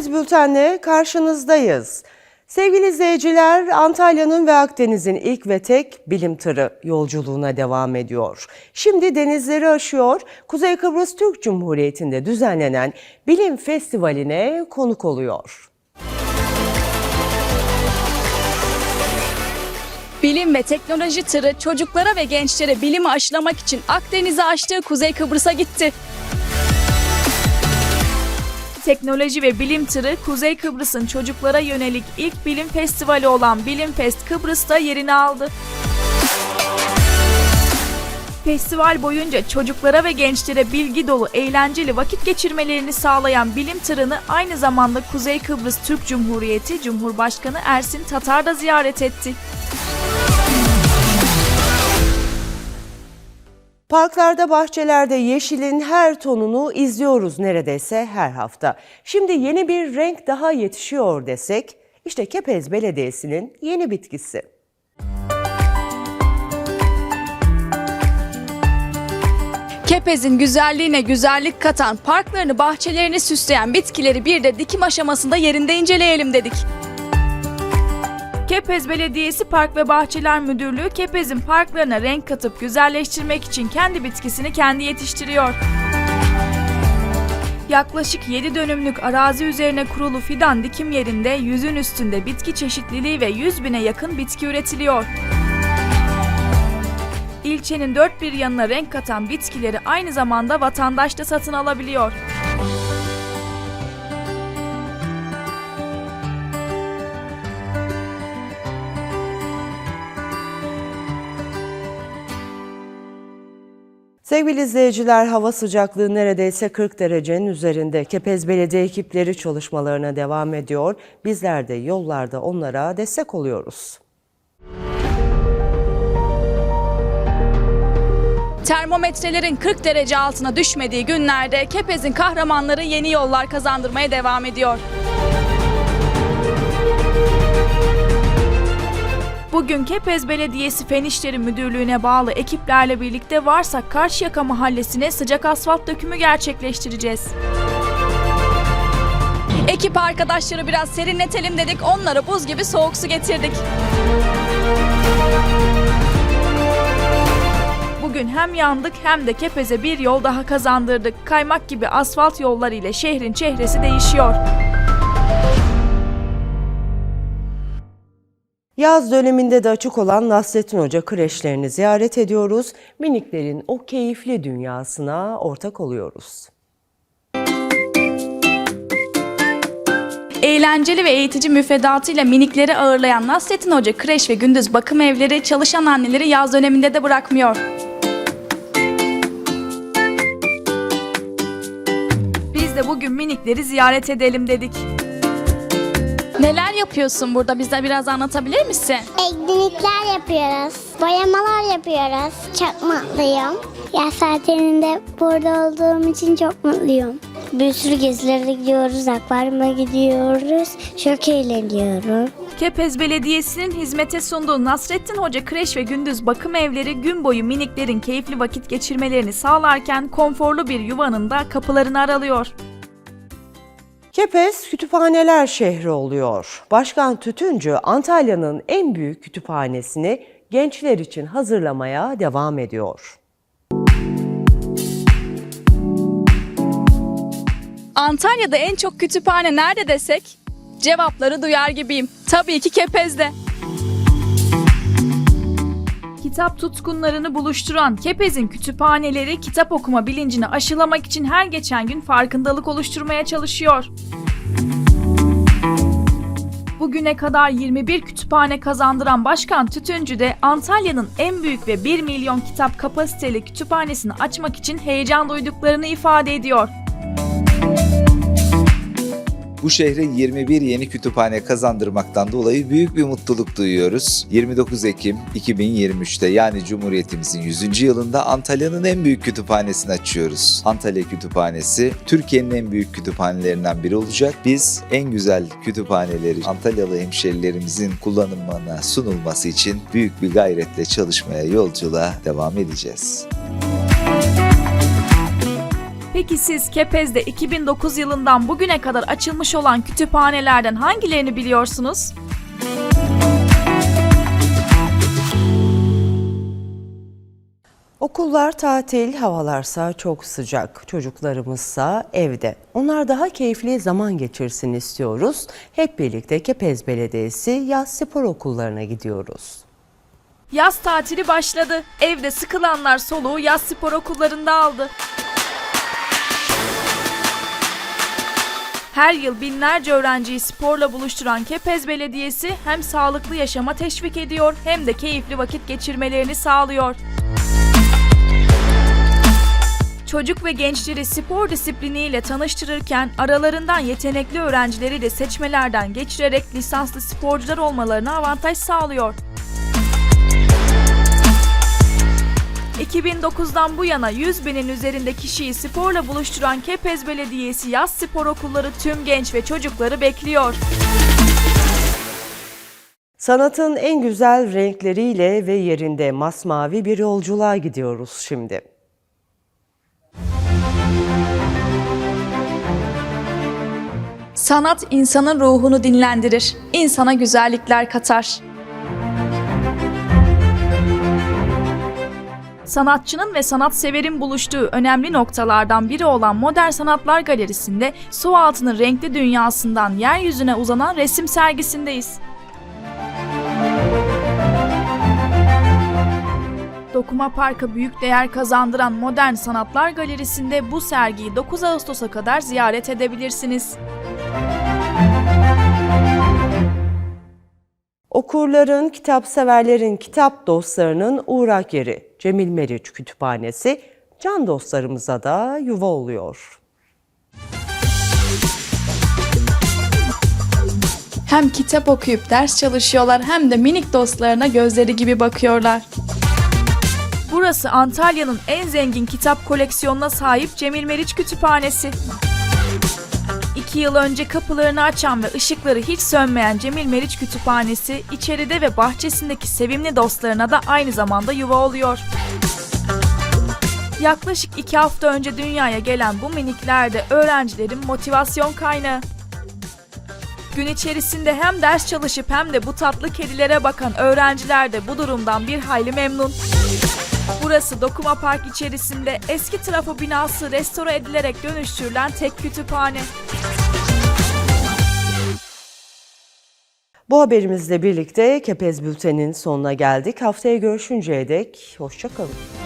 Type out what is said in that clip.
Kepez Bülten'le karşınızdayız. Sevgili izleyiciler, Antalya'nın ve Akdeniz'in ilk ve tek bilim tırı yolculuğuna devam ediyor. Şimdi denizleri aşıyor, Kuzey Kıbrıs Türk Cumhuriyeti'nde düzenlenen bilim festivaline konuk oluyor. Bilim ve teknoloji tırı çocuklara ve gençlere bilimi aşılamak için Akdeniz'i aştığı Kuzey Kıbrıs'a gitti. Teknoloji ve bilim tırı Kuzey Kıbrıs'ın çocuklara yönelik ilk bilim festivali olan Bilimfest Kıbrıs'ta yerini aldı. Festival boyunca çocuklara ve gençlere bilgi dolu, eğlenceli vakit geçirmelerini sağlayan bilim tırını aynı zamanda Kuzey Kıbrıs Türk Cumhuriyeti Cumhurbaşkanı Ersin Tatar da ziyaret etti. Parklarda, bahçelerde yeşilin her tonunu izliyoruz neredeyse her hafta. Şimdi yeni bir renk daha yetişiyor desek, işte Kepez Belediyesi'nin yeni bitkisi. Kepez'in güzelliğine güzellik katan, parklarını, bahçelerini süsleyen bitkileri bir de dikim aşamasında yerinde inceleyelim dedik. Kepez Belediyesi Park ve Bahçeler Müdürlüğü Kepez'in parklarına renk katıp güzelleştirmek için kendi bitkisini kendi yetiştiriyor. Yaklaşık 7 dönümlük arazi üzerine kurulu fidan dikim yerinde yüzün üstünde bitki çeşitliliği ve 100 bine yakın bitki üretiliyor. İlçenin dört bir yanına renk katan bitkileri aynı zamanda vatandaş da satın alabiliyor. Sevgili izleyiciler hava sıcaklığı neredeyse 40 derecenin üzerinde. Kepez Belediye ekipleri çalışmalarına devam ediyor. Bizler de yollarda onlara destek oluyoruz. Termometrelerin 40 derece altına düşmediği günlerde Kepez'in kahramanları yeni yollar kazandırmaya devam ediyor. Bugün Kepez Belediyesi Fen İşleri Müdürlüğü'ne bağlı ekiplerle birlikte Varsak Karşıyaka Mahallesi'ne sıcak asfalt dökümü gerçekleştireceğiz. Ekip arkadaşları biraz serinletelim dedik, onlara buz gibi soğuk su getirdik. Bugün hem yandık hem de Kepez'e bir yol daha kazandırdık. Kaymak gibi asfalt yollar ile şehrin çehresi değişiyor. Yaz döneminde de açık olan Nasrettin Hoca kreşlerini ziyaret ediyoruz. Miniklerin o keyifli dünyasına ortak oluyoruz. Eğlenceli ve eğitici müfredatıyla minikleri ağırlayan Nasrettin Hoca kreş ve gündüz bakım evleri çalışan anneleri yaz döneminde de bırakmıyor. Biz de bugün minikleri ziyaret edelim dedik. Neler yapıyorsun burada? Bize biraz anlatabilir misin? Eklinikler yapıyoruz. Boyamalar yapıyoruz. Çok mutluyum. Yaz saatlerinde burada olduğum için çok mutluyum. Bir sürü gezilere gidiyoruz, akvaryuma gidiyoruz. Çok eğleniyorum. Kepez Belediyesi'nin hizmete sunduğu Nasrettin Hoca Kreş ve Gündüz Bakım Evleri gün boyu miniklerin keyifli vakit geçirmelerini sağlarken konforlu bir yuvanın da kapılarını aralıyor. Kepez kütüphaneler şehri oluyor. Başkan Tütüncü Antalya'nın en büyük kütüphanesini gençler için hazırlamaya devam ediyor. Antalya'da en çok kütüphane nerede desek? Cevapları duyar gibiyim. Tabii ki Kepez'de. Kitap tutkunlarını buluşturan Kepez'in kütüphaneleri kitap okuma bilincini aşılamak için her geçen gün farkındalık oluşturmaya çalışıyor. Bugüne kadar 21 kütüphane kazandıran Başkan Tütüncü de Antalya'nın en büyük ve 1 milyon kitap kapasiteli kütüphanesini açmak için heyecan duyduklarını ifade ediyor. Bu şehre 21 yeni kütüphane kazandırmaktan dolayı büyük bir mutluluk duyuyoruz. 29 Ekim 2023'te yani Cumhuriyetimizin 100. yılında Antalya'nın en büyük kütüphanesini açıyoruz. Antalya Kütüphanesi Türkiye'nin en büyük kütüphanelerinden biri olacak. Biz en güzel kütüphaneleri Antalyalı hemşerilerimizin kullanımına sunulması için büyük bir gayretle çalışmaya, yolculuğa devam edeceğiz. Peki siz Kepez'de 2009 yılından bugüne kadar açılmış olan kütüphanelerden hangilerini biliyorsunuz? Okullar tatil, havalarsa çok sıcak. Çocuklarımızsa evde. Onlar daha keyifli zaman geçirsin istiyoruz. Hep birlikte Kepez Belediyesi yaz spor okullarına gidiyoruz. Yaz tatili başladı. Evde sıkılanlar soluğu yaz spor okullarında aldı. Her yıl binlerce öğrenciyi sporla buluşturan Kepez Belediyesi hem sağlıklı yaşama teşvik ediyor hem de keyifli vakit geçirmelerini sağlıyor. Çocuk ve gençleri spor disipliniyle tanıştırırken aralarından yetenekli öğrencileri de seçmelerden geçirerek lisanslı sporcular olmalarına avantaj sağlıyor. 2009'dan bu yana 100 binin üzerinde kişiyi sporla buluşturan Kepez Belediyesi yaz spor okulları tüm genç ve çocukları bekliyor. Sanatın en güzel renkleriyle ve yerinde masmavi bir yolculuğa gidiyoruz şimdi. Sanat insanın ruhunu dinlendirir, insana güzellikler katar. Sanatçının ve sanatseverin buluştuğu önemli noktalardan biri olan Modern Sanatlar Galerisi'nde su altının renkli dünyasından yeryüzüne uzanan resim sergisindeyiz. Dokuma Park'a büyük değer kazandıran Modern Sanatlar Galerisi'nde bu sergiyi 9 Ağustos'a kadar ziyaret edebilirsiniz. Okurların, kitapseverlerin, kitap dostlarının uğrak yeri Cemil Meriç Kütüphanesi can dostlarımıza da yuva oluyor. Hem kitap okuyup ders çalışıyorlar hem de minik dostlarına gözleri gibi bakıyorlar. Burası Antalya'nın en zengin kitap koleksiyonuna sahip Cemil Meriç Kütüphanesi. İki yıl önce kapılarını açan ve ışıkları hiç sönmeyen Cemil Meriç Kütüphanesi, içeride ve bahçesindeki sevimli dostlarına da aynı zamanda yuva oluyor. Yaklaşık iki hafta önce dünyaya gelen bu minikler de öğrencilerin motivasyon kaynağı. Gün içerisinde hem ders çalışıp hem de bu tatlı kedilere bakan öğrenciler de bu durumdan bir hayli memnun. Burası Dokuma Park içerisinde eski trafo binası restore edilerek dönüştürülen tek kütüphane. Bu haberimizle birlikte Kepez Bülten'in sonuna geldik. Haftaya görüşünceye dek hoşçakalın.